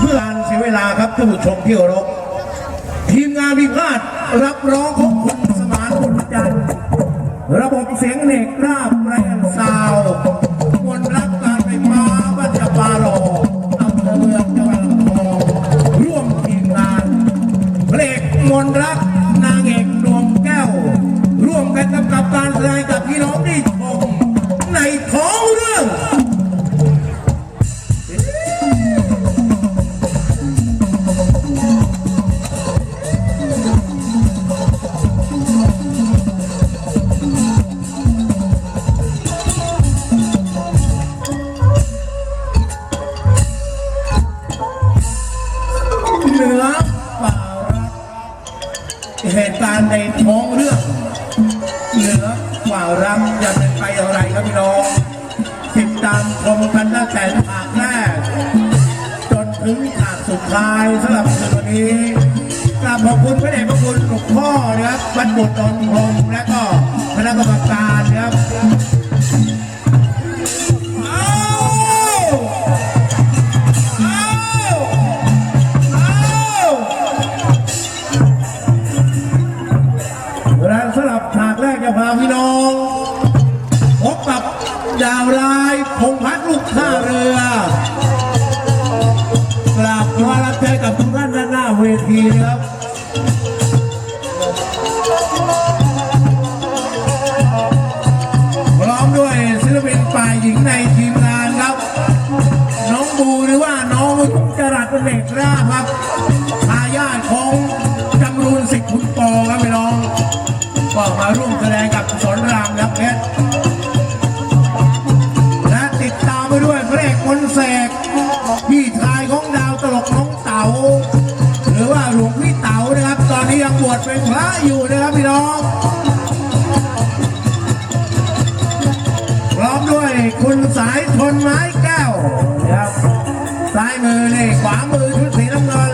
เพื่อการเสียเวลาครับท่านผู้ชมที่เคารพทีมงานพิพาทรับร้องของคุณสมานบุญจันทร์ระบบเสียงเหล็กราบไรอันซาวมวลรักการไฟฟ้าบ้านจะปาหลอำเภอเมืองจังหวัดลำพูนร่วมทีมงานเพลงมนรักนางเอกดวงแก้ว ร่วมกันกำกับการแสดงกับพี่น้องไท้องเรื่อง เหนือกว่ารักจะเป็นไปอย่างไรครับพี่น้อง ติดตามชมกันตั้งแต่ฉากแรก จนถึงฉากสุดท้ายสำหรับคืนวันนี้กราบขอบคุณพระเดชพระคุณหลวงพ่อนะครับบรรบุตรนนท์พรหมและก็คณะกรรมการนะครับ อยู่นะครับพี่น้อง พร้อมด้วยคุณสายทนไม้แก้วนะครับซ้ายมือนี่ขวามือชุดสีน้ำเงิน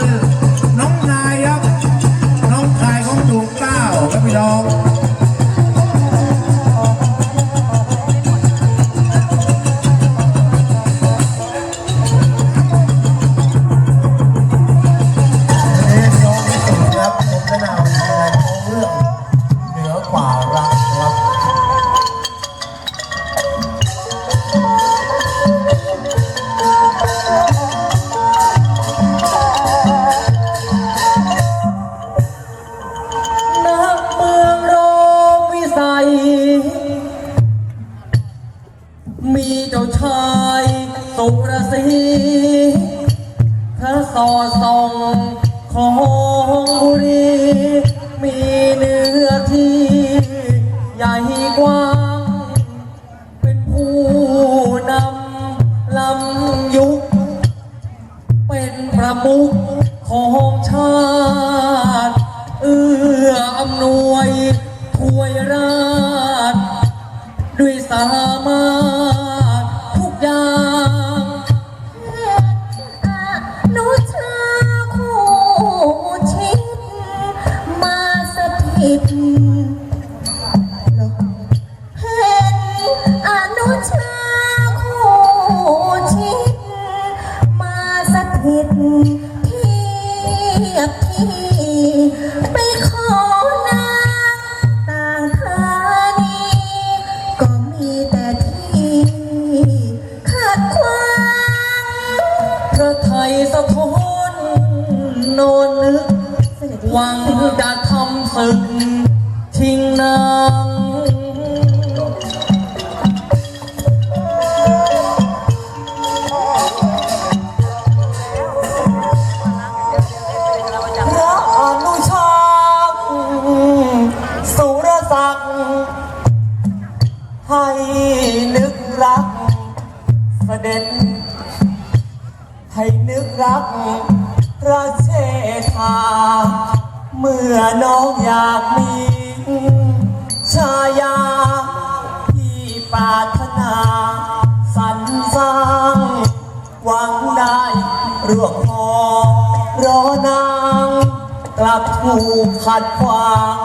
ถูกขัดขวาง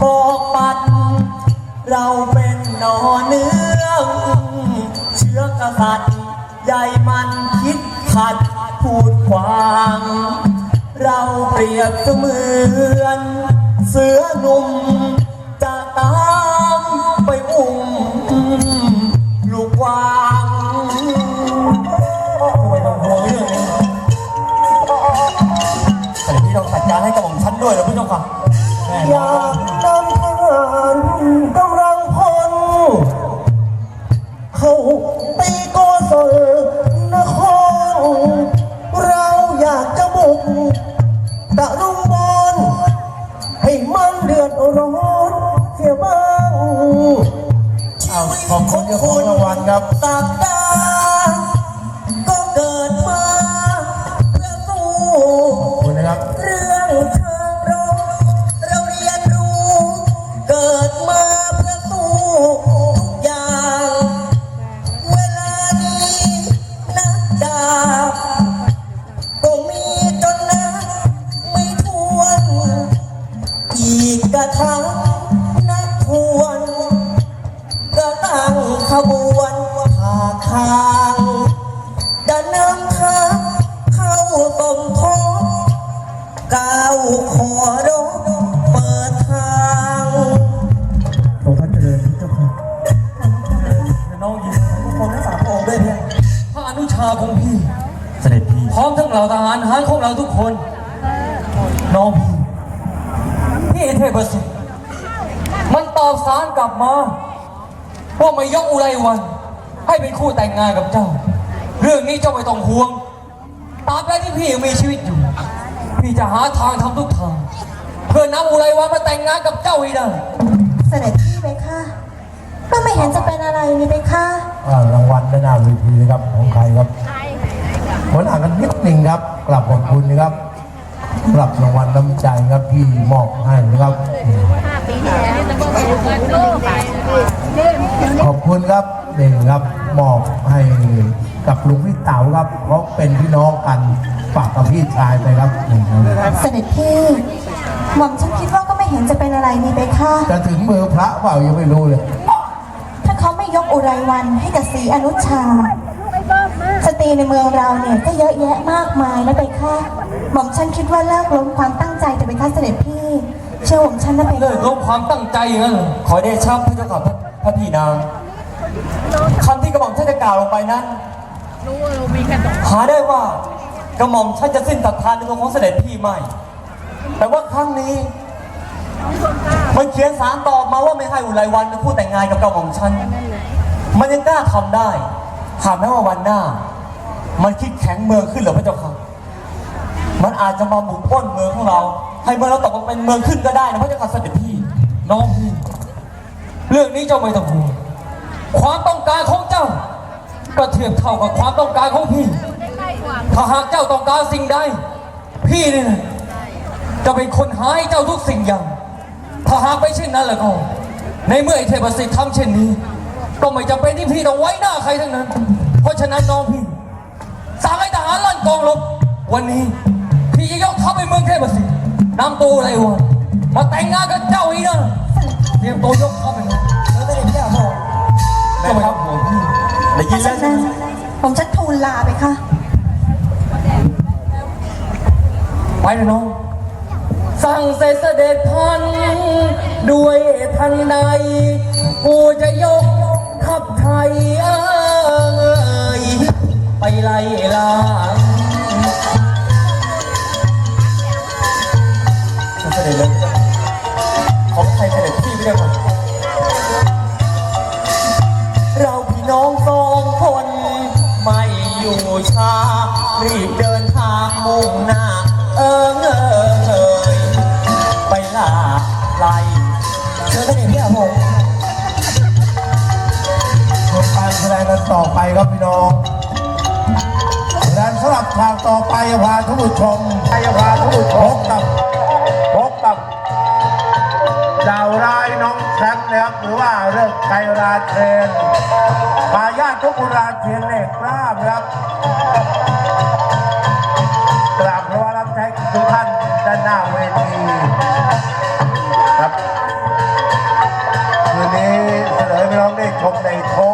บอกปัด เราเป็นหนอเนื้อเชื้อกษัตริย์ใหญ่มันคิดขัดพูดขวาง เราเปรียบเสมือน ด้วยเหรอพี่เจ้าค่ะ เสด็จพี่ไปค่ะก็ไม่เห็นจะเป็นอะไรนี่ไปค่ะอ่ารางวัลด้านหน้าเวทีนะครับของใครครับหัวหน้ากันนิดหนึ่งครับกลับขอบคุณนะครับกลับรางวัลน้ำใจครับที่มอบให้นะครับขอบคุณครับนี่ครับมอบให้กับลุงพี่เต๋าครับ เพราะเป็นพี่น้องกันฝากกับพี่ชายไปครับนี่ครับเสด็จพี่หม่อมฉันคิดว่าก็ไม่ เห็นจะเป็นอะไรนี่ไปค่ะ จะถึงมือพระเปล่ายังไม่รู้เลย ถ้าเขาไม่ยกอุไรวันให้กับศรีอนุชา สตรีในเมืองเราเนี่ยก็เยอะแยะมากมายนะไปค่ะ หม่อมฉันคิดว่าเลิกล้มความตั้งใจแต่ไปค่ะเสด็จพี่ เชื่อหม่อมฉันนะไปเลิกลบความตั้งใจอย่างนั้นเหรอขอได้ชับพระเจ้าค่ะพระพระพี่นางคำที่กระหม่อมท่านจะกล่าวลงไปนั้นหาได้ว่ากระหม่อมท่านจะสิ้นศรัทธาในตัวของเสด็จพี่ไม่ แต่ว่าครั้งนี้ มันเขียนสารตอบมาว่าไม่ให้อุไรวันเป็นผู้แต่งงานกับกระหม่อมฉัน มันยังกล้าทำได้หากแม้ว่าวันหน้า มันคิดแข็งเมืองขึ้นหรือพระเจ้าค่ะ มันอาจจะมาบุกป้นเมืองของเรา ให้เมืองเราตกเป็นเมืองขึ้นก็ได้นะพระเจ้าค่ะเสด็จพี่ น้องพี่ เรื่องนี้เจ้าไม่ต้องห่วงความต้องการของเจ้า ก็เทียบเท่ากับความต้องการของพี่ ถ้าหากเจ้าต้องการสิ่งใด พี่นี่นะจะเป็นคนหาให้เจ้าทุกสิ่งอย่าง ถ้าหากไม่เช่นนั้นแล้วก็ ในเมื่อไอ้เทพสิทธิ์ทำเช่นนี้ ก็ไม่จำเป็นที่พี่ต้องไว้หน้าใครทั้งนั้น เพราะฉะนั้นน้องพี่สั่งให้ทหารลั่นกองรบวันนี้ พี่จะยกทัพไปเมืองเทพสิทธิ์นำตัวอะไรวะมาแต่งงานกับเจ้าอีกนะเตรียมตัวยกทัพไปเลยแล้วไม่ได้แก้พ่อแม่ครับผมพี่ได้ยินฉะแล้วใช่นั้นไหมผมฉันทูลลาไปค่ะ ไปเลยน้อง สั่งเสด็จเสด็จพัน ด้วยทันใด กูจะยกทัพไทยเอ้ยไปไล่ล่าเสด็จเลยขอไทยเสด็จพี่ไม่ได้หมเราพี่น้องสองคน ไม่อยู่ช้ารีบเดินทางมุ่งหน้า มการแสดงกันต่อไปครับพี่น้องและสำหรับฉากต่อไปจะพาทุกผู้ชมจะพาทุกผู้ชมพบกับพบกับดาวร้ายน้องแชมป์นะครับหรือว่าเรื่องไทยราเทรนพาญาติทุกคนราเทรนเหล็กกล้ามนะครับกราบพระวรรับใช้ทุกท่านด้านหน้าเวทีครับคืนนี้เสนอให้พี่น้องได้ชมในท้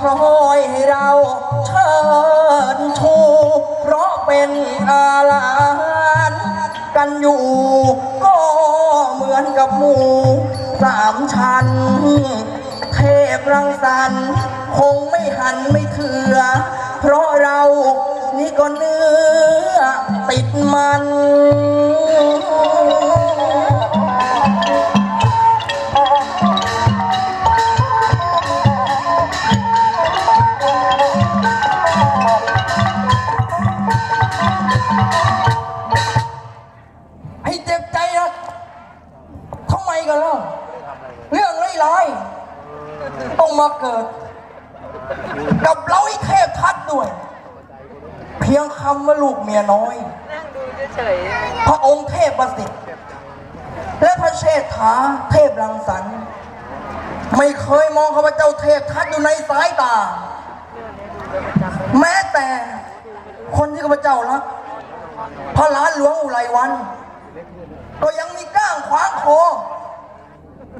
พลอยให้เราเชิญชู เพราะเป็นอาลานกันอยู่ ก็เหมือนกับหมูสามชั้น เทพรังสรรค์คงไม่หันไม่เถือ เพราะเรานี่ก็เนื้อติดมัน ให้เจ็บใจนะทำไมกันล่ะเรื่องร้ายๆต้องมาเกิด กับเราไอ้เทพทัดด้วย เพียงคำว่าลูกเมียน้อยพระองค์เทพประสิทธิ์ และพระเชษฐาเทพรังสรรค์ไม่เคยมองข้าพเจ้าเทพทัดอยู่ในสายตา แม้แต่คนที่ข้าพเจ้ารักพ ระหลานหลวงอุไรวัน ก็ยังมีก้างขวางคอ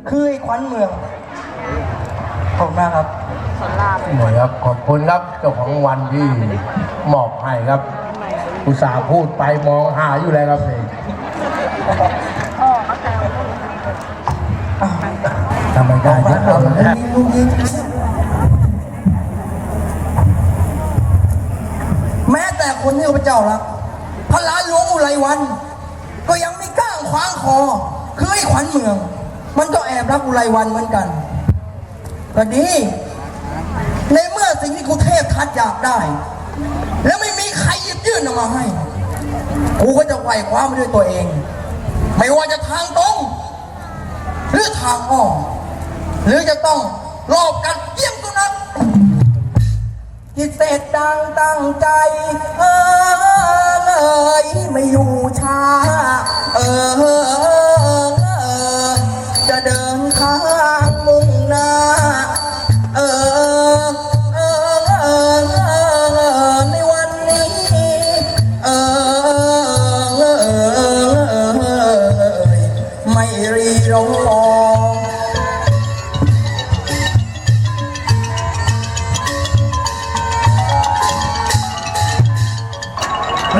คือไอ้ขวัญเมือง ขอบคุณมากครับ หน่วยครับขอบคุณครับเจ้าของวันที่มอบให้ครับ อุตส่าห์พูดไปมองหาอยู่แล้วครับนี่ทำไมได้เยอะครับแม้แต่คนที่ข้าพเจ้ารัก พระหลานหลวงอุไรวัน ก็ยังไมีก้าขวางคอ คือไอ้ขวัญเมือง มันก็แอบรักอุไรวันเหมือนกันก็ดี ในเมื่อสิ่งที่กูเทพทัดอยากได้ แล้วไม่มีใครหยิบยื่นออกมาให้ กูก็จะไหวคว้ามาด้วยตัวเอง ไม่ว่าจะทางตรงหรือทางอ้อมหรือจะต้องรอบกัดเยี่ยมตัวนั้นที่เสร็จดังตั้งใจเออ ยไม่อยู่ช้า เออเออเออจะเดินข้างมุ่งหน้า เออ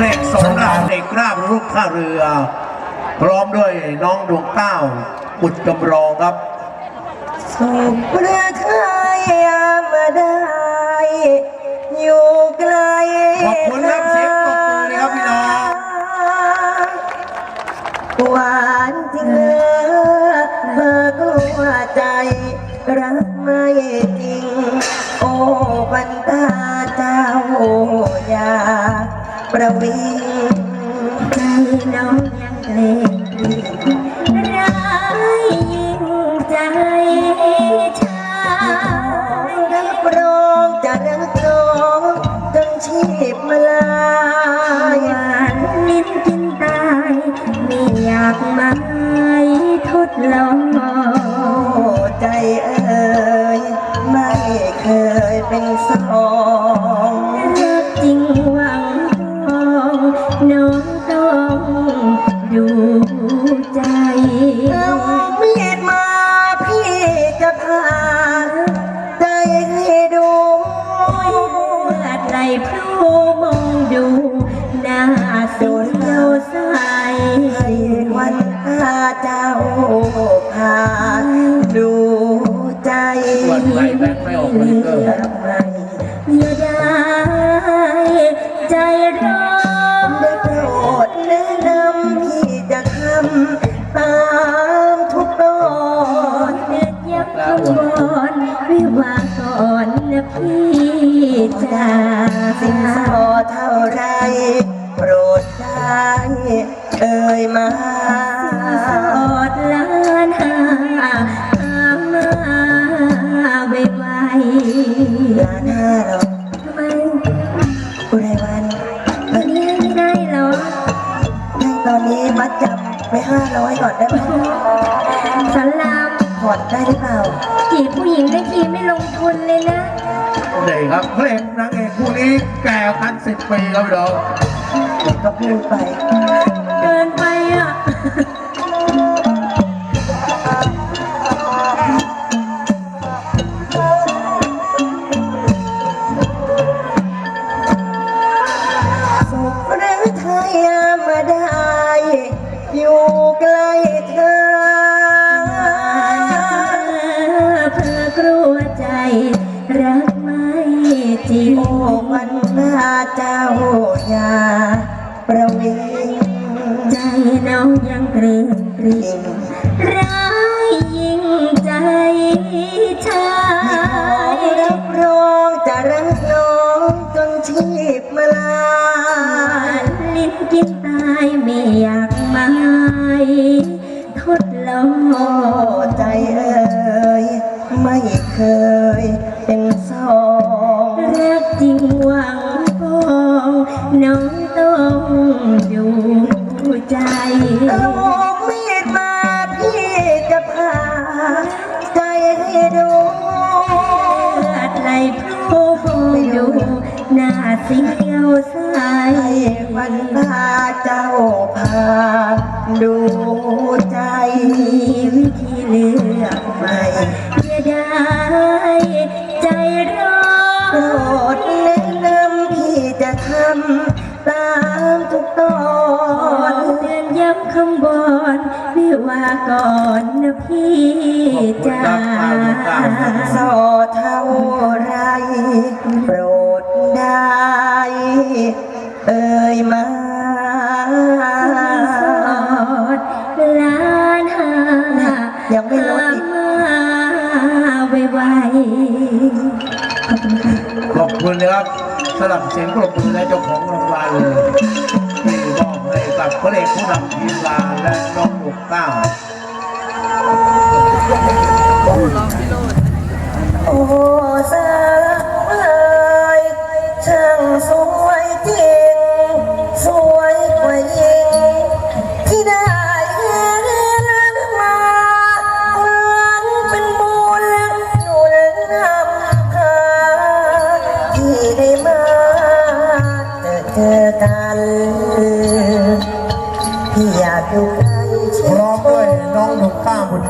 เพลงสงรามเด็กราบลูกท่าเรือ พร้อมด้วยน้องดวงเก้าบุตรจำลองครับสุขเรือไทยมาได้ อยู่ไกลขอบคุณครับเสียงปรบมือเลยครับพี่น้องหวานจริงเลือเมื่อกลัวใจรักไม่จริง โอ้ปันตาเจ้าอย่า ประวิงใจน้องยังเกรงร้ายยิ่งใจชายรับรองจะรักน้องจนชีพมาลายหวานลิ้นกินตายไม่อยากมาทดลอง จ้าสิ่งสอเท่าไร โปรดได้เอ่ยมาสอดล้านหาหามาไวไวล้านห้าหรอทำไมอุไรวันตอนนี้ไม่ได้หรอให้ตอนนี้มัดจำไปห้าร้อยก่อนได้ไหมสันลาม ผ่อนได้หรือเปล่า จีบผู้หญิงได้ทีไม่ลงทุนเลยนะ นี่ครับเพลงนางเอกคู่นี้แก่กันสิบปีครับพี่น้องก็พูดไป เกินไปอะ สุขหรือไทยมาได้ อยู่ใกล้ เจ้าอย่าประวิงใจน้องยังเกรงเกรงร้ายยิ่งใจชาร้องยรับรองจะรักน้องจนชีพมาลายลิ้นกินตายไม่อยากหมายทดลองใจเอ่ยไม่เคย องดูใจเอามีดมาพี่จะผ่าใจให้ดูเลือดไหลพรูพงดูหน้าเสียวใสวันตาเจ้าพาดูใจมีวิธีเลือกใหม่จะได้ใจร้อน มาก่อนนะพี่จ้าสอเท่าไรโปรดได้เอ่ยมาสอดล้านหายังไม่ลดอีกมาไวๆขอบคุณค่ะขอบคุณนะครับสำหรับเสียงปรบมือและเจ้าของรางวัลที่มอบให้กับพระเอกผู้นำทีมงา นและน้องหนุกเก้า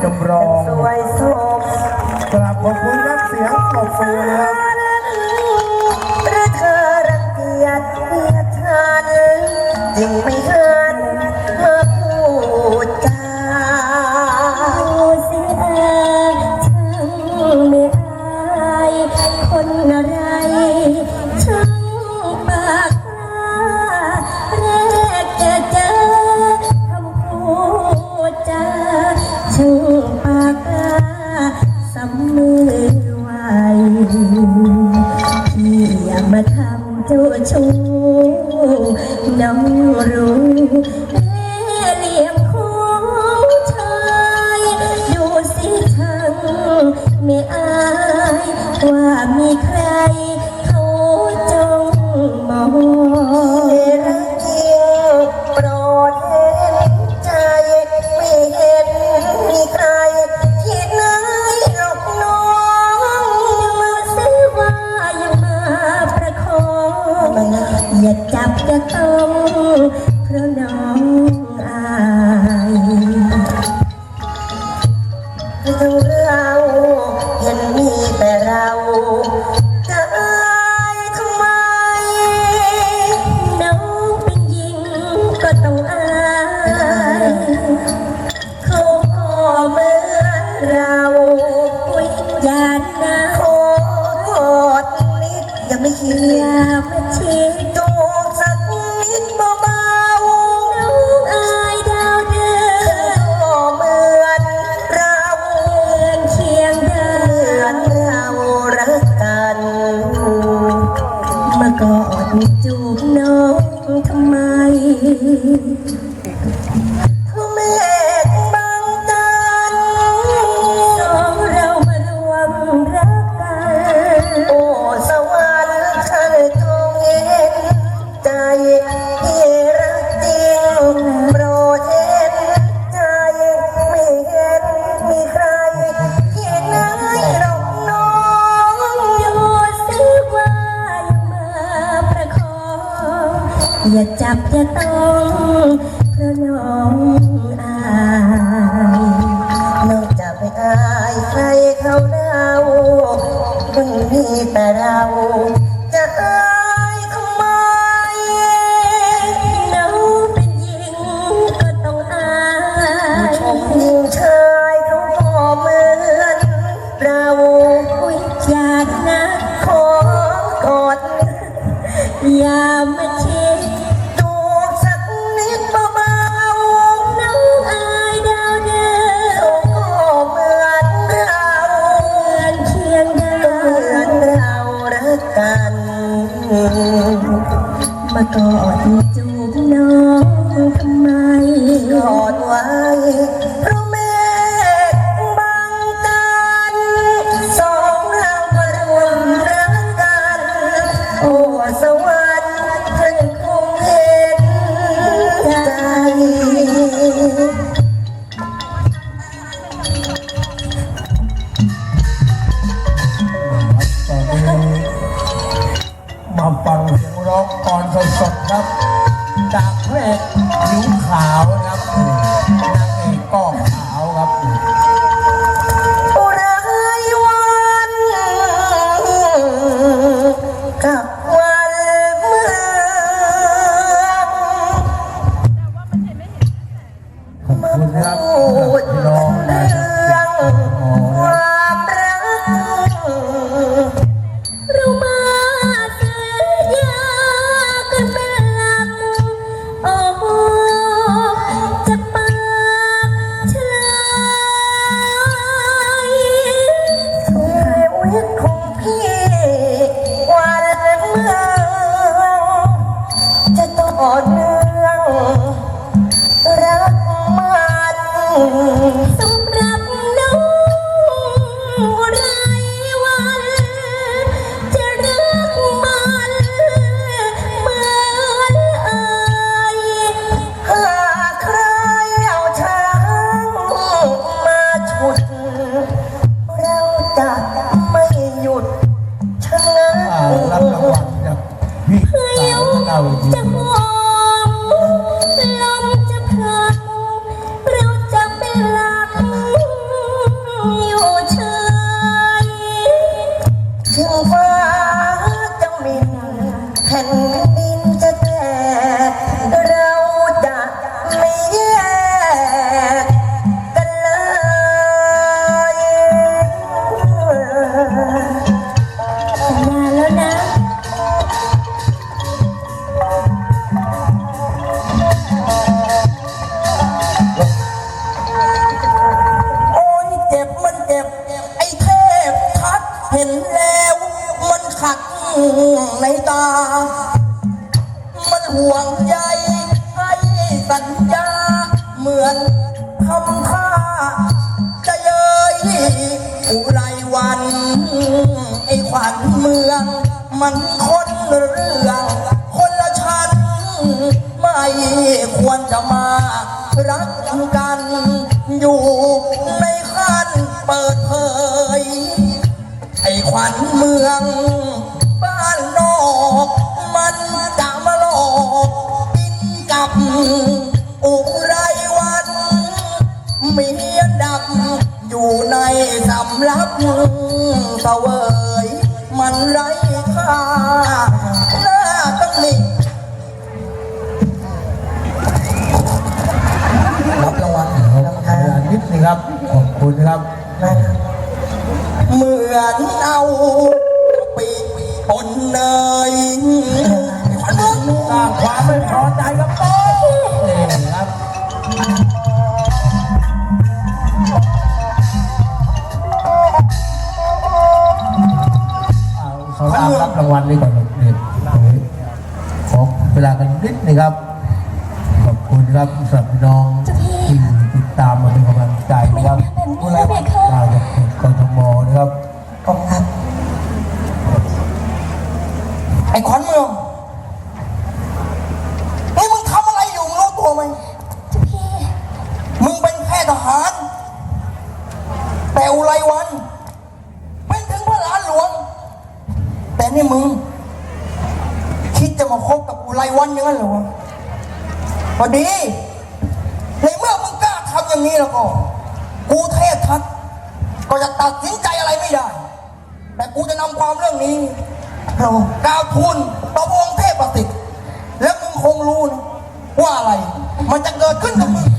จำลองสวยสมกราบขอบคุณครักเสียงปรบมือครับหรือเธอรังเกียจเกียดฉันจึงไม่เคย จับจะต้องเพราะน้อง ย่ามาชิดดูสักนิดเบาๆน้ำอาดาวเดือนก็เหมือเราเดืนเคียงดาวเหมืนเรารักัน มากอ เมืองบ้านนอกมันจะมาหลอกกินกับอุไรวันมียดักอยู่ในสำลับเสวยมันไรค่าหน้าตั้งนิรับรางวัลนะครับนิดนึงครับขอบคุณครับ เหมือนเอาปีกปนเนยสร้าความไม่พอใจกับโต๊ะรับารับรางวัลนี่ก่อนเด็กขอเวลากันนิดนะครับ ขอบคุณครับสำหรับน้องที่ติดตามมาเป็นกำลังใจนะครับ แต่อุไรวัน เป็นถึงพระหลานหลวง แต่นี่มึง คิดจะมาคบกับอุไรวันยังไงหรอพอดี ในเมื่อมึงกล้าทำอย่างนี้แล้วก็ กูเทศทัดก็จะตัดสินใจอะไรไม่ได้ แต่กูจะนำความเรื่องนี้เรากาวทุนต่อวงเทพประสิทธิ์แล้วมึงคงรู้นะว่าอะไร มันจะเกิดขึ้นกับมึง